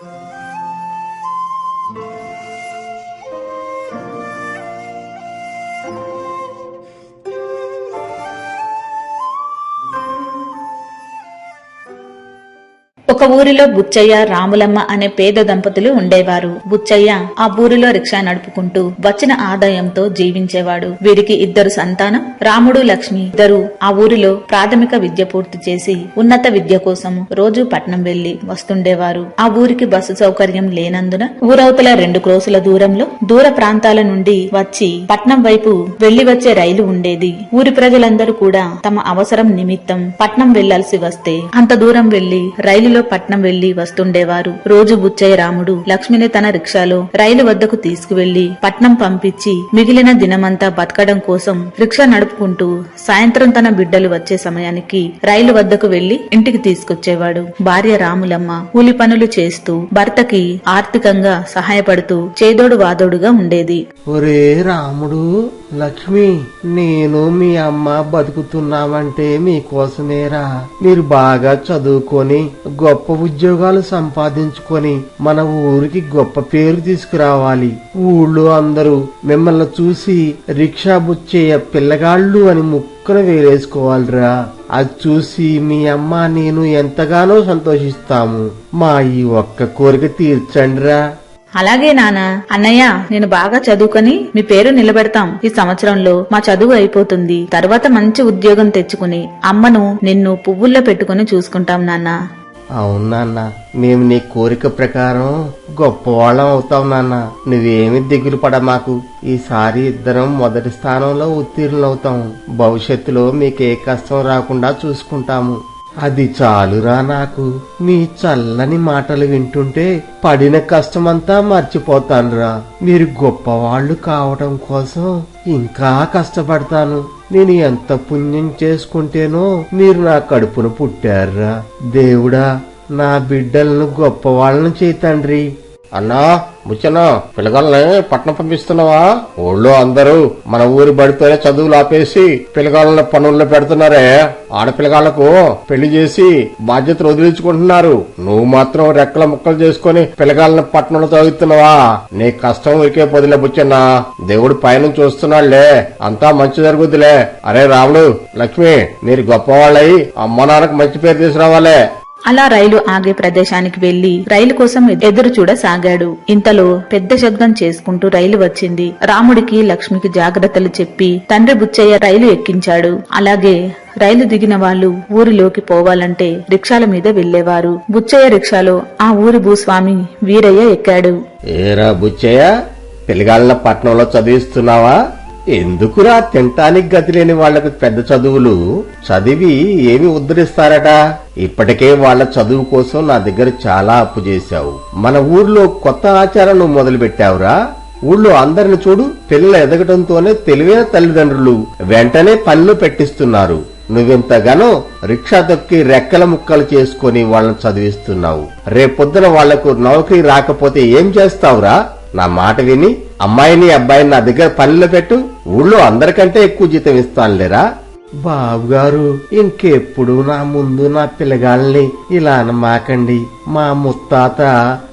Thank you. ఒక ఊరిలో బుచ్చయ్య రాములమ్మ అనే పేద దంపతులు ఉండేవారు. బుచ్చయ్య ఆ ఊరిలో రిక్షా నడుపుకుంటూ వచ్చిన ఆదాయంతో జీవించేవాడు. వీరికి ఇద్దరు సంతానం రాముడు లక్ష్మి ఇద్దరు ఆ ఊరిలో ప్రాథమిక విద్య పూర్తి చేసి ఉన్నత విద్య కోసం రోజు పట్నం వెళ్ళి వస్తుండేవారు. ఆ ఊరికి బస్సు సౌకర్యం లేనందున ఊరవతల రెండు క్రోసుల దూరంలో దూర ప్రాంతాల నుండి వచ్చి పట్నం వైపు వెళ్ళి వచ్చే రైలు ఉండేది. ఊరి ప్రజలందరూ కూడా తమ అవసరం నిమిత్తం పట్నం వెళ్ళాల్సి వస్తే అంత దూరం వెళ్ళి రైలులో పట్నం వెళ్ళి వస్తుండేవారు. రోజు బుచ్చయ్య రాముడు లక్ష్మిని తన రిక్షాలో రైలు వద్దకు తీసుకువెళ్ళి పట్నం పంపించి మిగిలిన దినమంతా బతకడం కోసం రిక్షా నడుపుకుంటూ సాయంత్రం తన బిడ్డలు వచ్చే సమయానికి రైలు వద్దకు వెళ్ళి ఇంటికి తీసుకొచ్చేవాడు. భార్య రాములమ్మ కూలి పనులు చేస్తూ భర్తకి ఆర్థికంగా సహాయపడుతూ చేదోడు వాదోడుగా ఉండేది. ఒరే రాముడు లక్ష్మి నేను మీ అమ్మ బతుకుతున్నామంటే మీకోసమేరా. మీరు బాగా చదువుకొని గొప్ప ఉద్యోగాలు సంపాదించుకొని మన ఊరికి గొప్ప పేరు తీసుకురావాలి. ఊళ్ళో అందరూ మిమ్మల్ని చూసి రిక్షా బుచ్చేయ పిల్లగాళ్ళు అని ముక్కున వేలేసుకోవాలిరా. అది చూసి మీ అమ్మ నేను ఎంతగానో సంతోషిస్తాము. మా ఈ ఒక్క కోరిక తీర్చండిరా. అలాగే నాన్న అన్నయ్య నేను బాగా చదువుకొని మీ పేరు నిలబెడతాం. ఈ సంవత్సరంలో మా చదువు అయిపోతుంది. తర్వాత మంచి ఉద్యోగం తెచ్చుకుని అమ్మను నిన్ను పువ్వుల్లో పెట్టుకుని చూసుకుంటాం నాన్న. అవునన్న మేము నీ కోరిక ప్రకారం గొప్పవాళ్ళం అవుతాం నాన్న. నువ్వేమి దిగులు పడ మాకు ఈసారి ఇద్దరం మొదటి స్థానంలో ఉత్తీర్ణులవుతాం. భవిష్యత్తులో మీకే కష్టం రాకుండా చూసుకుంటాము. అది చాలురా నాకు. మీ చల్లని మాటలు వింటుంటే పడిన కష్టమంతా మర్చిపోతానురా. మీరు గొప్పవాళ్ళు కావటం కోసం ఇంకా కష్టపడతాను. నేను ఎంత పుణ్యం చేసుకుంటేనో మీరు నా కడుపున పుట్టారురా. దేవుడా నా బిడ్డలను గొప్పవాళ్ళను చేయి తండ్రి. అన్నా ముచ్చనా పిల్లగాళ్ళని పట్నం పంపిస్తున్నావా? ఊళ్ళో అందరూ మన ఊరి బడితోనే చదువులు ఆపేసి పిల్లగాళ్ళని పనుల్లో పెడుతున్నారే. ఆడపిల్లగాళ్ళకు పెళ్ళి చేసి బాధ్యతలు వదిలించుకుంటున్నారు. నువ్వు మాత్రం రెక్కల ముక్కలు చేసుకుని పిల్లగాళ్ళని పట్టణంలో చదువుతున్నావా నీ కష్టం ఊరికే పొదిలే బుచ్చన్నా. దేవుడు పైన చూస్తున్నాళ్ళే అంతా మంచి జరుగుద్దిలే. అరే రాముడు లక్ష్మి మీరు గొప్పవాళ్ళయి అమ్మ నాన్నకు మంచి పేరు తీసుకురావాలే. అలా రైలు ఆగే ప్రదేశానికి వెళ్ళి రైలు కోసం ఎదురు చూడసాగాడు ఇంతలో పెద్ద శబ్దం చేసుకుంటూ రైలు వచ్చింది. రాముడికి లక్ష్మికి జాగ్రత్తలు చెప్పి తండ్రి బుచ్చయ్య రైలు ఎక్కించాడు. అలాగే రైలు దిగిన వాళ్ళు ఊరిలోకి పోవాలంటే రిక్షాల మీద వెళ్ళేవారు బుచ్చయ్య రిక్షాలో ఆ ఊరి భూస్వామి వీరయ్య ఎక్కాడు. ఏరా బుచ్చయ్య పిల్లగాళ్ళ పట్నంలో చదివిస్తున్నావా? ఎందుకురా తింటానికి గతి లేని వాళ్ళకు పెద్ద చదువులు? చదివి ఏమి ఉద్ధరిస్తారట? ఇప్పటికే వాళ్ళ చదువు కోసం నా దగ్గర చాలా అప్పు చేశావు. మన ఊర్లో కొత్త ఆచారం నువ్వు మొదలు పెట్టావురా ఊళ్ళో అందరిని చూడు పిల్లలు ఎదగటంతోనే తెలివైన తల్లిదండ్రులు వెంటనే పనులు పెట్టిస్తున్నారు. నువ్వెంతగానో రిక్షా తొక్కి రెక్కల ముక్కలు చేసుకుని వాళ్ళని చదివిస్తున్నావు. రేపొద్దున వాళ్ళకు నౌకరీ రాకపోతే ఏం చేస్తావురా? నా మాట విని అమ్మాయిని అబ్బాయిని నా దగ్గర పనిలో పెట్టు ఊళ్ళో అందరికంటే ఎక్కువ జీతం ఇస్తానులేరా బాబుగారు ఇంకెప్పుడు నా ముందు నా పిల్లగాల్ని ఇలా అనమాకండి మా ముత్తాత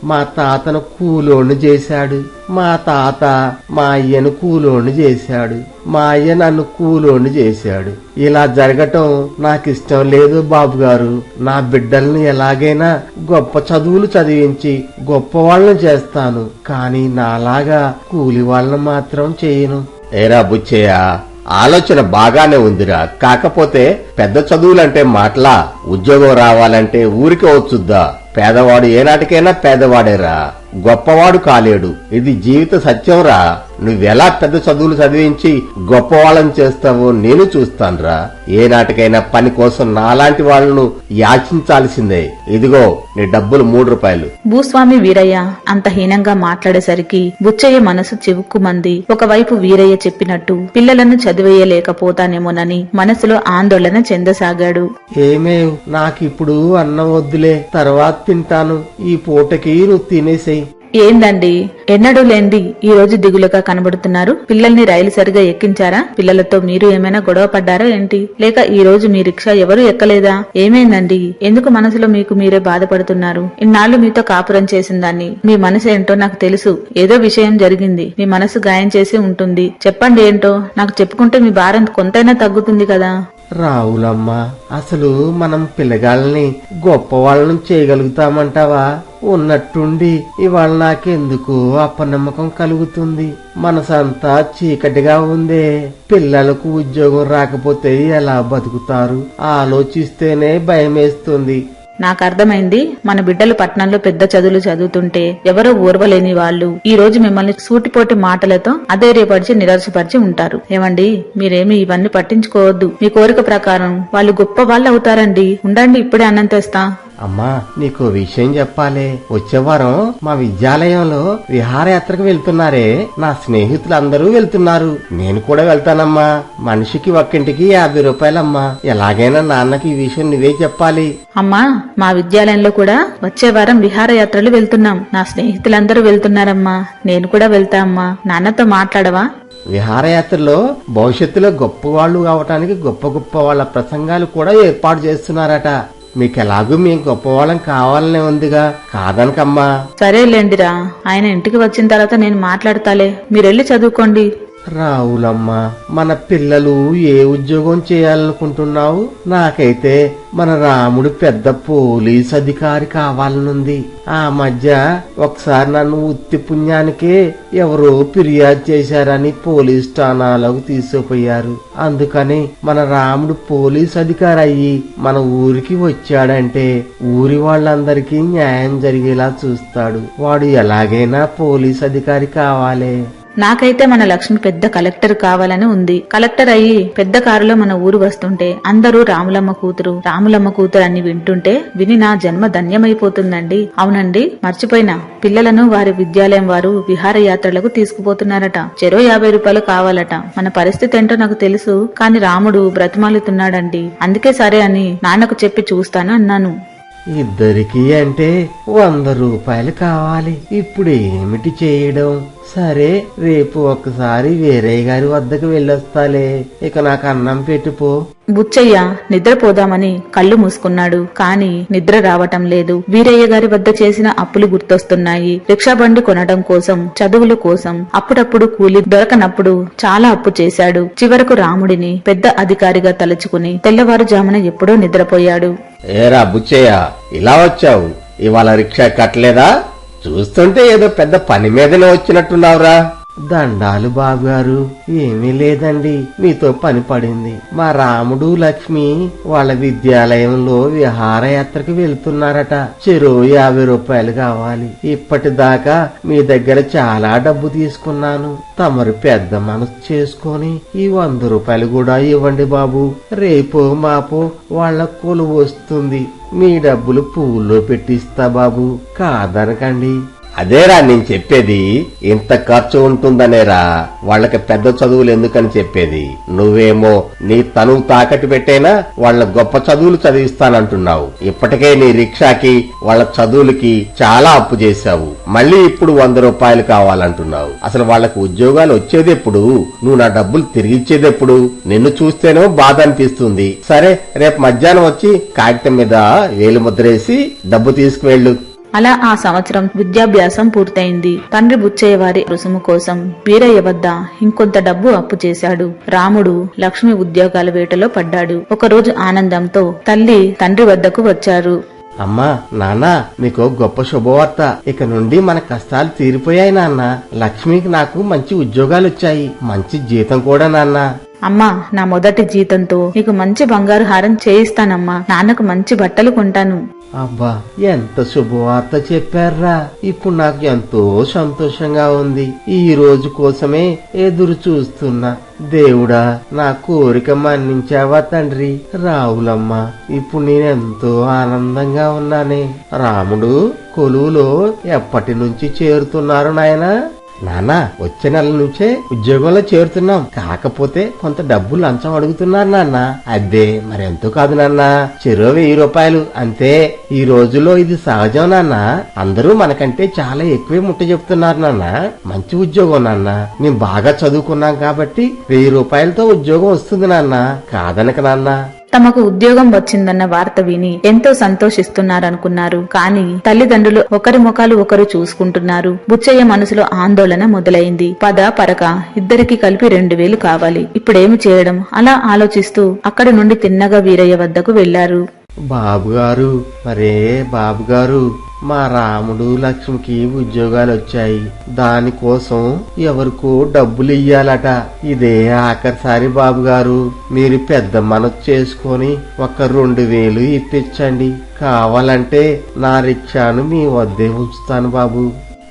మా తాతను కూలోని చేశాడు. మా తాత మా అయ్యను కూలోని చేశాడు. మా అయ్య నన్ను కూలోని చేశాడు. ఇలా జరగటం నాకిష్టం లేదు బాబుగారు నా బిడ్డల్ని ఎలాగైనా గొప్ప చదువులు చదివించి గొప్ప వాళ్ళని చేస్తాను. కానీ నాలాగా కూలి వాళ్ళని మాత్రం చేయను. ఏరా బుచ్చయ్య ఆలోచన బాగానే ఉందిరా. కాకపోతే పెద్ద చదువులంటే మాటలా ఉద్యోగం రావాలంటే ఊరికే వచ్చుద్దా. పేదవాడు ఏనాటికైనా పేదవాడేరా. గొప్పవాడు కాలేడు. ఇది జీవిత సత్యంరా. నువ్వెలా పెద్ద చదువులు చదివించి గొప్పవాళ్ళని చేస్తావో నేను చూస్తానురా. ఏనాటికైనా పని కోసం నాలాంటి వాళ్ళను యాచించాల్సిందే. ఇదిగో నీ డబ్బులు మూడు రూపాయలు. భూస్వామి వీరయ్య అంత హీనంగా మాట్లాడేసరికి బుచ్చయ్య మనసు చివుక్కుమంది. ఒకవైపు వీరయ్య చెప్పినట్టు పిల్లలను చదివేయలేకపోతానేమోనని మనసులో ఆందోళన చెందసాగాడు. ఏమే నాకిప్పుడు అన్నం వద్దులే తర్వాత తింటాను. ఈ పూటకి నువ్వు తినేసేయి. ఏందండి? ఎన్నడూ లేంది ఈ రోజు దిగులుగా కనబడుతున్నారు. పిల్లల్ని రైలు సరిగా ఎక్కించారా? పిల్లలతో మీరు ఏమైనా గొడవ పడ్డారా ఏంటి? లేక ఈ రోజు మీ రిక్షా ఎవరు ఎక్కలేదా? ఏమైందండి? ఎందుకు మనసులో మీకు మీరే బాధపడుతున్నారు? ఇన్నాళ్ళు మీతో కాపురం చేసిందాన్ని మీ మనసు ఏంటో నాకు తెలుసు. ఏదో విషయం జరిగింది. మీ మనసు గాయం చేసి ఉంటుంది. చెప్పండి ఏంటో? నాకు చెప్పుకుంటే మీ భారం కొంతైనా తగ్గుతుంది కదా. రావులమ్మ అసలు మనం పిల్లగాళ్ళని గొప్పవాళ్ళని చేయగలుగుతామంటావా? ఉన్నట్టుండి ఇవాళ నాకెందుకు అపనమ్మకం కలుగుతుంది? మనసంతా చీకటిగా ఉందే. పిల్లలకు ఉద్యోగం రాకపోతే ఎలా బతుకుతారు? ఆలోచిస్తేనే భయమేస్తుంది. నాకు అర్థమైంది మన బిడ్డలు పట్నంలో పెద్ద చదువులు చదువుతుంటే ఎవరో ఓర్వలేని వాళ్ళు. ఈ రోజు మిమ్మల్ని సూటిపోటి మాటలతో అధైర్యపరిచి నిరాశపరిచి ఉంటారు. ఏమండి మీరేమి ఇవన్నీ పట్టించుకోవద్దు. మీ కోరిక ప్రకారం వాళ్ళు గొప్ప వాళ్ళు అవుతారండి. ఉండండి ఇప్పుడే అన్నం తెస్తా. అమ్మా నీకు విషయం చెప్పాలి. వచ్చే వారం మా విద్యాలయంలో విహారయాత్రకు వెళ్తున్నారే. నా స్నేహితులందరూ వెళ్తున్నారు. నేను కూడా వెళ్తానమ్మా. మనిషికి ఒక్కింటికి యాభై రూపాయలమ్మా. ఎలాగైనా నాన్నకి ఈ విషయం నువ్వే చెప్పాలి. అమ్మా మా విద్యాలయంలో కూడా వచ్చే వారం విహారయాత్రలు వెళ్తున్నాం. నా స్నేహితులందరూ వెళ్తున్నారమ్మా. నేను కూడా వెళ్తా అమ్మా. నాన్నతో మాట్లాడవా? విహారయాత్రలో భవిష్యత్తులో గొప్ప వాళ్ళు అవటానికి గొప్ప గొప్ప వాళ్ళ ప్రసంగాలు కూడా ఏర్పాటు చేస్తున్నారట. మీకు ఎలాగూ మేము గొప్పవాళ్ళం కావాలనే ఉందిగా. కాదనకమ్మా. సరేలేండిరా. ఆయన ఇంటికి వచ్చిన తర్వాత నేను మాట్లాడతాలే. మీరెళ్ళి చదువుకోండి. రావులమ్మ మన పిల్లలు ఏ ఉద్యోగం చేయాలనుకుంటున్నావు? నాకైతే మన రాముడు పెద్ద పోలీస్ అధికారి కావాలనుంది. ఆ మధ్య ఒకసారి నన్ను ఉత్తి పుణ్యానికే ఎవరో ఫిర్యాదు చేశారని పోలీస్ స్థానాలకు తీసుకుపోయారు. అందుకని మన రాముడు పోలీస్ అధికారి అయ్యి మన ఊరికి వచ్చాడంటే ఊరి వాళ్ళందరికీ న్యాయం జరిగేలా చూస్తాడు. వాడు ఎలాగైనా పోలీస్ అధికారి కావాలి. నాకైతే మన లక్ష్మి పెద్ద కలెక్టర్ కావాలని ఉంది. కలెక్టర్ అయ్యి పెద్ద కారులో మన ఊరు వస్తుంటే అందరూ రాములమ్మ కూతురు రాములమ్మ కూతురు అని వింటుంటే విని నా జన్మ ధన్యమైపోతుందండి. అవునండి మర్చిపోయినా. పిల్లలను వారి విద్యాలయం వారు విహారయాత్రలకు తీసుకుపోతున్నారట. చెరో యాభై రూపాయలు కావాలట. మన పరిస్థితి ఏంటో నాకు తెలుసు కాని రాముడు బ్రతిమాలుతున్నాడండి. అందుకే సరే అని నాన్నకు చెప్పి చూస్తాను అన్నాను. ఇద్దరికి అంటే వంద రూపాయలు కావాలి. ఇప్పుడు ఏమిటి చేయడం? సరే రేపు ఒకసారి వేరే గారి వద్దకు వెళ్ళొస్తాలే. ఇక నాకు అన్నం పెట్టుపో. బుచ్చయ్య నిద్రపోదామని కళ్ళు మూసుకున్నాడు. కాని నిద్ర రావటం లేదు. వీరయ్య గారి వద్ద చేసిన అప్పులు గుర్తొస్తున్నాయి. రిక్షా బండి కొనడం కోసం చదువుల కోసం అప్పుడప్పుడు కూలి దొరకనప్పుడు చాలా అప్పు చేశాడు. చివరకు రాముడిని పెద్ద అధికారిగా తలుచుకుని తెల్లవారుజామున ఎప్పుడో నిద్రపోయాడు. ఏరా బుచ్చయ్య ఇలా వచ్చావు? ఇవాళ రిక్షా కట్టలేదా? చూస్తుంటే ఏదో పెద్ద పని మీదనే వచ్చినట్టున్నావురా. దండాలు బాబుగారు ఏమీ లేదండి. మీతో పని పడింది. మా రాముడు లక్ష్మి వాళ్ళ విద్యాలయంలో విహారయాత్రకు వెళ్తున్నారట. చెరో యాభై రూపాయలు కావాలి. ఇప్పటిదాకా మీ దగ్గర చాలా డబ్బు తీసుకున్నాను. తమరు పెద్ద మనసు చేసుకొని ఈ వంద రూపాయలు కూడా ఇవ్వండి బాబు. రేపో మాపో వాళ్ళ కొలువు వస్తుంది. మీ డబ్బులు పువ్వుల్లో పెట్టిస్తా బాబు. కాదనకండి. అదేరా నేను చెప్పేది ఇంత ఖర్చు ఉంటుందనేరా. వాళ్ళకి పెద్ద చదువులు ఎందుకని చెప్పేది? నువ్వేమో నీ తనువు తాకట్టు పెట్టైనా? వాళ్ళ గొప్ప చదువులు చదివిస్తానంటున్నావు. ఇప్పటికే నీ రిక్షాకి వాళ్ళ చదువులకి చాలా అప్పు చేశావు. మళ్ళీ ఇప్పుడు వంద రూపాయలు కావాలంటున్నావు. అసలు వాళ్ళకి ఉద్యోగాలు వచ్చేది ఎప్పుడు నువ్వు నా డబ్బులు తిరిగిచ్చేది ఎప్పుడు నిన్ను చూస్తేనో బాధ అనిపిస్తుంది. సరే రేపు మధ్యాహ్నం వచ్చి కాగితం మీద వేలు ముద్రేసి డబ్బు తీసుకువెళ్ళు. అలా ఆ సంవత్సరం విద్యాభ్యాసం పూర్తయింది. తండ్రి బుచ్చయ్య వారి రుసుము కోసం వీరయ్య వద్ద ఇంకొంత డబ్బు అప్పు చేశాడు. రాముడు లక్ష్మి ఉద్యోగాల వేటలో పడ్డాడు. ఒకరోజు ఆనందంతో తల్లి తండ్రి వద్దకు వచ్చారు. అమ్మా నాన్న మీకు గొప్ప శుభవార్త. ఇక నుండి మన కష్టాలు తీరిపోయాయి నాన్న. లక్ష్మికి నాకు మంచి ఉద్యోగాలు వచ్చాయి. మంచి జీతం కూడా నాన్న. అమ్మా నా మొదటి జీతంతో నీకు మంచి బంగారు హారం చేయిస్తానమ్మా. నాన్నకు మంచి బట్టలు కొంటాను. అబ్బా ఎంత శుభవార్త చెప్పారా ఇప్పుడు నాకు ఎంతో సంతోషంగా ఉంది. ఈ రోజు కోసమే ఎదురు చూస్తున్నా. దేవుడా నా కోరిక మన్నించావా తండ్రి? రావులమ్మ ఇప్పుడు నేనెంతో ఆనందంగా ఉన్నానే. రాముడు కొలువులో ఎప్పటి నుంచి చేరుతున్నారు నాయనా? నాన్న వచ్చే నెల నుంచే ఉద్యోగంలో చేరుతున్నాం. కాకపోతే కొంత డబ్బు లంచం అడుగుతున్నారు నాన్న. అబ్బే మరెంతో కాదు నాన్న. చెరో వెయ్యి రూపాయలు అంతే. ఈ రోజుల్లో ఇది సహజం నాన్న. అందరూ మనకంటే చాలా ఎక్కువే ముట్ట చెప్తున్నారు నాన్న. మంచి ఉద్యోగం నాన్న. మేము బాగా చదువుకున్నాం కాబట్టి వెయ్యి రూపాయలతో ఉద్యోగం వస్తుంది నాన్న. కాదనక నాన్న. తమకు ఉద్యోగం వచ్చిందన్న వార్త విని ఎంతో సంతోషిస్తున్నారనుకున్నారు. కానీ తల్లిదండ్రులు ఒకరి ముఖాలు ఒకరు చూసుకుంటున్నారు. బుచ్చయ్య మనసులో ఆందోళన మొదలైంది. పద పరక ఇద్దరికి కలిపి రెండు వేలు కావాలి. ఇప్పుడేమి చేయడం? అలా ఆలోచిస్తూ అక్కడి నుండి తిన్నగా వీరయ్య వద్దకు వెళ్ళారు బాబుగారు మరే బాబుగారు మా రాముడు లక్ష్మికి ఉద్యోగాలు వచ్చాయి. దానికోసం ఎవరికో డబ్బులు ఇయ్యాలట. ఇదే ఆఖరిసారి బాబు గారు మీరు పెద్ద మనసు చేసుకొని ఒక రెండు వేలు ఇప్పించండి. కావాలంటే నా రిక్షాను మీ వద్దే ఉంచుతాను బాబు.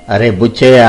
అరే బుచ్చయ్య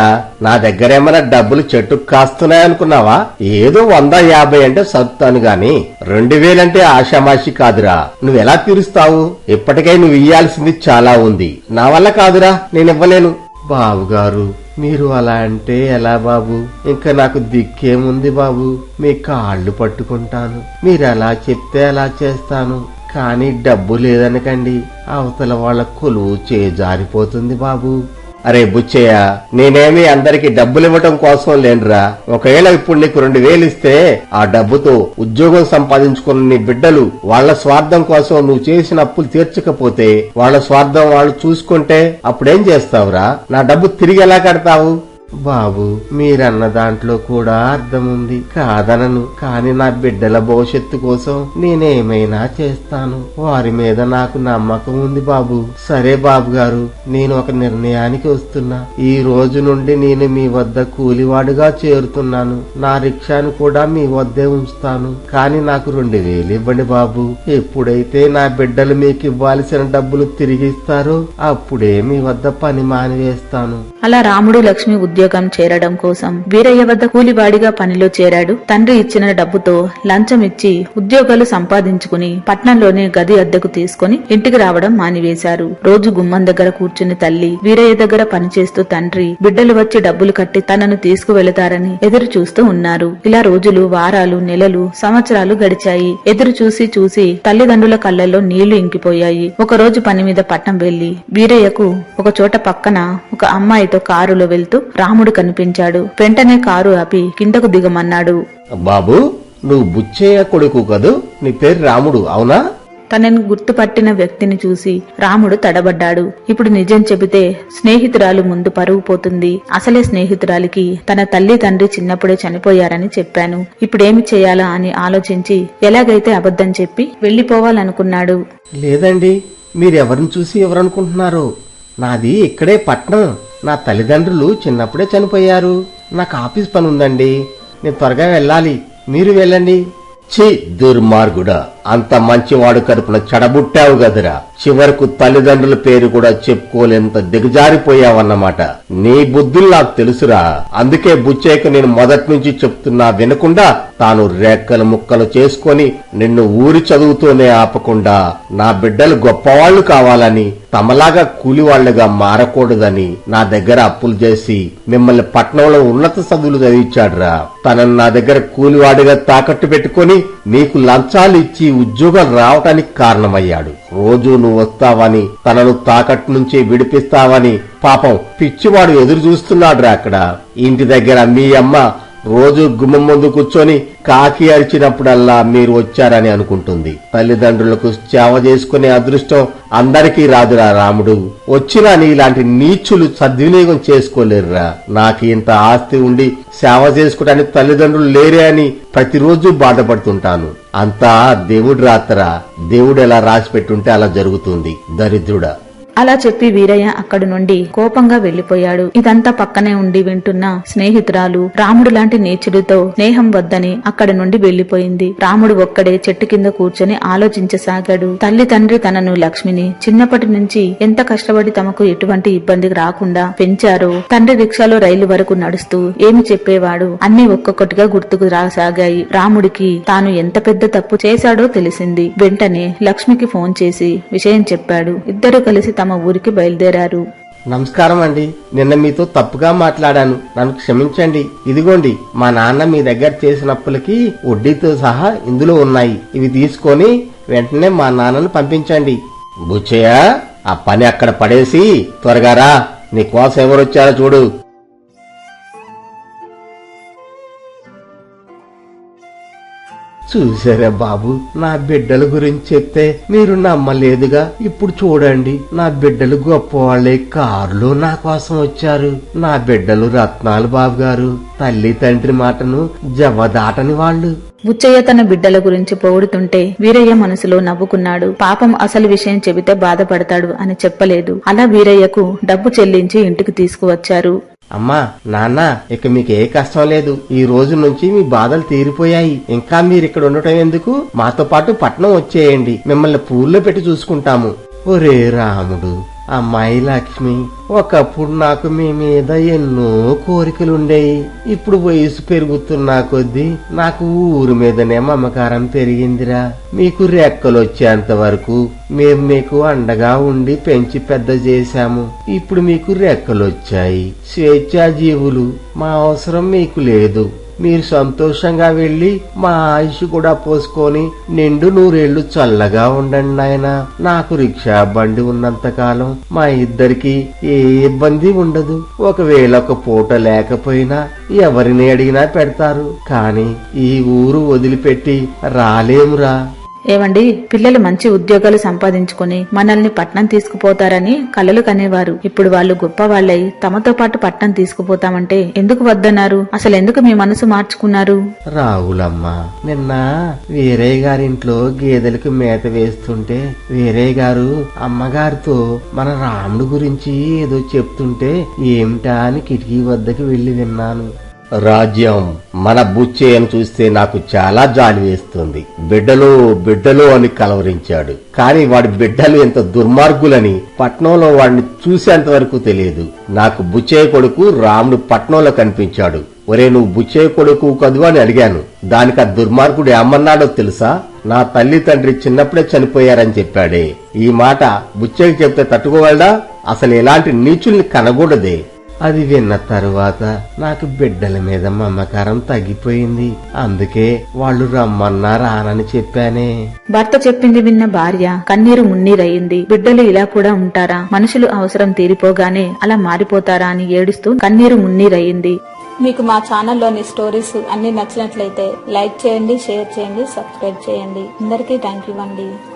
నా దగ్గర ఏమైనా డబ్బులు చెట్టుకు కాస్తున్నాయనుకున్నావా? ఏదో వంద యాభై అంటే సర్దుతాను గాని రెండు వేలంటే ఆషామాషి కాదురా. నువ్వెలా తీరుస్తావు? ఇప్పటికై నువ్వు ఇయ్యాల్సింది చాలా ఉంది. నా వల్ల కాదురా నేను ఇవ్వలేను బాబుగారు మీరు అలా అంటే ఎలా బాబు? ఇంకా నాకు దిక్కేముంది బాబు? మీ కాళ్ళు పట్టుకుంటాను. మీరు ఎలా చెప్తే అలా చేస్తాను. కానీ డబ్బు లేదనకండి. అవతల వాళ్ళ కొలువు చేజారిపోతుంది బాబు. అరే బుచ్చయ్య నేనేమి అందరికి డబ్బులు ఇవ్వటం కోసం లేనురా. ఒకవేళ ఇప్పుడు నీకు రెండు వేలు ఇస్తే ఆ డబ్బుతో ఉద్యోగం సంపాదించుకున్న నీ బిడ్డలు వాళ్ళ స్వార్థం కోసం నువ్వు చేసిన అప్పులు తీర్చకపోతే వాళ్ళ స్వార్థం వాళ్ళు చూసుకుంటే అప్పుడేం చేస్తావురా? నా డబ్బు తిరిగి ఎలా కడతావు? బాబు మీరన్న దాంట్లో కూడా అర్థం ఉంది కాదనను కాని నా బిడ్డల భవిష్యత్తు కోసం నేనేమైనా చేస్తాను. వారి మీద నాకు నమ్మకం ఉంది బాబు. సరే బాబు గారు నేను ఒక నిర్ణయానికి వస్తున్నా. ఈ రోజు నుండి నేను మీ వద్ద కూలివాడుగా చేరుతున్నాను. నా రిక్షాను కూడా మీ వద్దే ఉంచుతాను. కానీ నాకు రెండు వేలు ఇవ్వండి బాబు. ఎప్పుడైతే నా బిడ్డలు మీకు ఇవ్వాల్సిన డబ్బులు తిరిగిస్తారో అప్పుడే మీ వద్ద పని మానివేస్తాను. అలా రాముడు లక్ష్మి ఉద్యోగం చేరడం కోసం వీరయ్య వద్ద కూలివాడిగా పనిలో చేరాడు. తండ్రి ఇచ్చిన డబ్బుతో లంచం ఇచ్చి ఉద్యోగాలు సంపాదించుకుని పట్నంలోనే గది అద్దెకు తీసుకుని ఇంటికి రావడం మానివేశారు. రోజు గుమ్మం దగ్గర కూర్చుని తల్లి వీరయ్య దగ్గర పనిచేస్తూ తండ్రి బిడ్డలు వచ్చి డబ్బులు కట్టి తనను తీసుకువెళతారని ఎదురు చూస్తూ ఉన్నారు. ఇలా రోజులు వారాలు నెలలు సంవత్సరాలు గడిచాయి. ఎదురు చూసి చూసి తల్లిదండ్రుల కళ్ళల్లో నీళ్ళు ఇంకిపోయాయి. ఒక రోజు పని మీద పట్నం వెళ్ళి వీరయ్యకు ఒక చోట పక్కన ఒక అమ్మాయితో కారులో వెళ్తూ రాముడు కనిపించాడు. వెంటనే కారు ఆపి కిందకు దిగమన్నాడు. బాబు నువ్వు బుచ్చయ్య కొడుకు కదూ? నీ పేరు రాముడు అవునా? తనని గుర్తుపట్టిన వ్యక్తిని చూసి రాముడు తడబడ్డాడు. ఇప్పుడు నిజం చెబితే స్నేహితురాలు ముందు పరుగు పోతుంది. అసలే స్నేహితురాలికి తన తల్లి తండ్రి చిన్నప్పుడే చనిపోయారని చెప్పాను. ఇప్పుడేమి చేయాలా అని ఆలోచించి ఎలాగైతే అబద్ధం చెప్పి వెళ్ళిపోవాలనుకున్నాడు లేదండి మీరెవరిని చూసి ఎవరనుకుంటున్నారు? నాది ఇక్కడే పట్నం. నా తల్లిదండ్రులు చిన్నప్పుడే చనిపోయారు. నాకు ఆఫీస్ పని ఉందండి నేను త్వరగా వెళ్ళాలి. మీరు వెళ్ళండి. ఛీ దుర్మార్గుడా. అంత మంచివాడు కడుపున చెడబుట్టావు గదిరా చివరకు తల్లిదండ్రుల పేరు కూడా చెప్పుకోలేంత దిగజారిపోయావన్నమాట. నీ బుద్ధులు నాకు తెలుసురా. అందుకే బుచ్చేకు నేను మొదటి నుంచి చెప్తున్నా వినకుండా తాను రేక్కలు ముక్కలు చేసుకొని నిన్ను ఊరి చదువుతూనే ఆపకుండా నా బిడ్డలు గొప్పవాళ్ళు కావాలని తమలాగా కూలివాళ్ళుగా మారకూడదని నా దగ్గర అప్పులు చేసి మిమ్మల్ని పట్నంలో ఉన్నత చదువులు చదివించాడురా. తనను నా దగ్గర కూలివాడిగా తాకట్టు పెట్టుకొని నీకు లంచాలు ఇచ్చి ఉద్యోగం రావటానికి కారణమయ్యాడు. రోజు నువ్వు వస్తావని తనను తాకట్టు నుంచి విడిపిస్తావని పాపం పిచ్చివాడు ఎదురు చూస్తున్నాడు అక్కడ. ఇంటి దగ్గర మీ అమ్మ రోజు గుమ్మం ముందు కూర్చొని కాకి అరిచినప్పుడల్లా మీరు వచ్చారని అనుకుంటుంది. తల్లిదండ్రులకు సేవ చేసుకునే అదృష్టం అందరికీ రాదురా రాముడు. వచ్చినా నీలాంటి నీచులు సద్వినియోగం చేసుకోలేరురా. నాకు ఇంత ఆస్తి ఉండి సేవ చేసుకోవడానికి తల్లిదండ్రులు లేరే అని ప్రతిరోజు బాధపడుతుంటాను. అంతా దేవుడు రాత్రా. దేవుడు ఎలా రాసి పెట్టుంటే అలా జరుగుతుంది. దరిద్రుడా. అలా చెప్పి వీరయ్య అక్కడి నుండి కోపంగా వెళ్ళిపోయాడు ఇదంతా పక్కనే ఉండి వింటున్న స్నేహితురాలు రాముడు లాంటి నీచుడితో స్నేహం వద్దని అక్కడి నుండి వెళ్ళిపోయింది రాముడు ఒక్కడే చెట్టు కింద కూర్చొని ఆలోచించసాగాడు. తల్లి తండ్రి తనను లక్ష్మిని చిన్నప్పటి నుంచి ఎంత కష్టపడి తమకు ఎటువంటి ఇబ్బంది రాకుండా పెంచారో తండ్రి రిక్షాలో రైలు వరకు నడుస్తూ ఏమి చెప్పేవాడు అన్ని ఒక్కొక్కటిగా గుర్తుకు రాసాగాయి. రాముడికి తాను ఎంత పెద్ద తప్పు చేశాడో తెలిసింది. వెంటనే లక్ష్మికి ఫోన్ చేసి విషయం చెప్పాడు. ఇద్దరు కలిసి తమ ఊరికి బయలుదేరారు. నమస్కారం అండి. నిన్న మీతో తప్పుగా మాట్లాడాను. నన్ను క్షమించండి. ఇదిగోండి మా నాన్న మీ దగ్గర చేసిన అప్పులకి వడ్డీతో సహా ఇందులో ఉన్నాయి. ఇవి తీసుకొని వెంటనే మా నాన్నను పంపించండి. బుచ్చయ్య ఆ పని అక్కడ పడేసి త్వరగా రా. నీ కోసం ఎవరొచ్చారో చూడు. చూసారా బాబు? నా బిడ్డల గురించి చెప్తే మీరు నమ్మలేదుగా? ఇప్పుడు చూడండి నా బిడ్డలు గొప్పవాళ్ళే కారులో నా కోసం వచ్చారు. నా బిడ్డలు రత్నాలు బాబు గారు తల్లి తండ్రి మాటను జవదాటని వాళ్ళు. బుచ్చయ్య తన బిడ్డల గురించి పొగుడుతుంటే వీరయ్య మనసులో నవ్వుకున్నాడు. పాపం అసలు విషయం చెబితే బాధపడతాడు అని చెప్పలేదు. అలా వీరయ్యకు డబ్బు చెల్లించి ఇంటికి తీసుకువచ్చారు. అమ్మా నాన్న ఇక మీకు ఏ కష్టం లేదు. ఈ రోజు నుంచి మీ బాధలు తీరిపోయాయి. ఇంకా మీరు ఇక్కడ ఉండటం ఎందుకు? మాతో పాటు పట్నం వచ్చేయండి. మిమ్మల్ని పూల్లో పెట్టి చూసుకుంటాము. ఒరే రాముడు. అమ్మాయి లక్ష్మి ఒకప్పుడు నాకు మీ మీద ఎన్నో కోరికలుండేవి ఇప్పుడు వయసు పెరుగుతున్నా కొద్దీ నాకు ఊరు మీదనే మమకారం పెరిగిందిరా. మీకు రెక్కలు వచ్చేంత వరకు మేము మీకు అండగా ఉండి పెంచి పెద్ద చేశాము. ఇప్పుడు మీకు రెక్కలు వచ్చాయి స్వేచ్ఛాజీవులు మా అవసరం మీకు లేదు. మీరు సంతోషంగా వెళ్ళి మా ఆయుష్ కూడా పోసుకొని నిండు నూరేళ్ళు చల్లగా ఉండండి నాయన. నాకు రిక్షా బండి ఉన్నంత కాలం మా ఇద్దరికి ఏ ఇబ్బంది ఉండదు. ఒకవేళ ఒక పూట లేకపోయినా ఎవరిని అడిగినా పెడతారు. కానీ ఈ ఊరు వదిలిపెట్టి రాలేమురా. ఏవండి పిల్లలు మంచి ఉద్యోగాలు సంపాదించుకుని మనల్ని పట్నం తీసుకుపోతారని కలలు కనేవారు. ఇప్పుడు వాళ్ళు గొప్ప వాళ్ళై తమతో పాటు పట్నం తీసుకుపోతామంటే ఎందుకు వద్దన్నారు? అసలు ఎందుకు మీ మనసు మార్చుకున్నారు? రావులమ్మ నిన్న వీరయ్య గారింట్లో గేదెలకు మేత వేస్తుంటే వీరయ్య గారు అమ్మగారితో మన రాముడు గురించి ఏదో చెప్తుంటే ఏమిటా అని కిటికీ వద్దకు వెళ్ళి విన్నాను. రాజ్యం మన బుచ్చేయను చూస్తే నాకు చాలా జాలి వేస్తుంది. బిడ్డలు బిడ్డలు అని కలవరించాడు. కాని వాడి బిడ్డలు ఎంత దుర్మార్గులని పట్నంలో వాడిని చూసేంత వరకు తెలియదు. నాకు బుచ్చయ్య కొడుకు రాముడు పట్నంలో కనిపించాడు. ఒరే నువ్వు బుచ్చయ్య కొడుకు కదు అని అడిగాను. దానికి ఆ దుర్మార్గుడు ఏమన్నాడో తెలుసా? నా తల్లి తండ్రి చిన్నప్పుడే చనిపోయారని చెప్పాడే. ఈ మాట బుచ్చయ్యకి చెప్తే తట్టుకోగలడా? అసలు ఎలాంటి నీచుల్ని కనకూడదే. అది విన్న తరువాత నాకు బిడ్డల మీద మమకారం తగ్గిపోయింది. అందుకే వాళ్ళు రమ్మన్నా రానని చెప్పానే. భర్త చెప్పింది విన్న భార్య కన్నీరు మున్నీరయ్యింది బిడ్డలు ఇలా కూడా ఉంటారా? మనుషులు అవసరం తీరిపోగానే అలా మారిపోతారా అని ఏడుస్తూ కన్నీరు మున్నీరయ్యింది మీకు మా ఛానల్లోని స్టోరీస్ అన్ని నచ్చినట్లయితే లైక్ చేయండి షేర్ చేయండి సబ్స్క్రైబ్ చేయండి. అందరికీ థ్యాంక్ యూ అండి.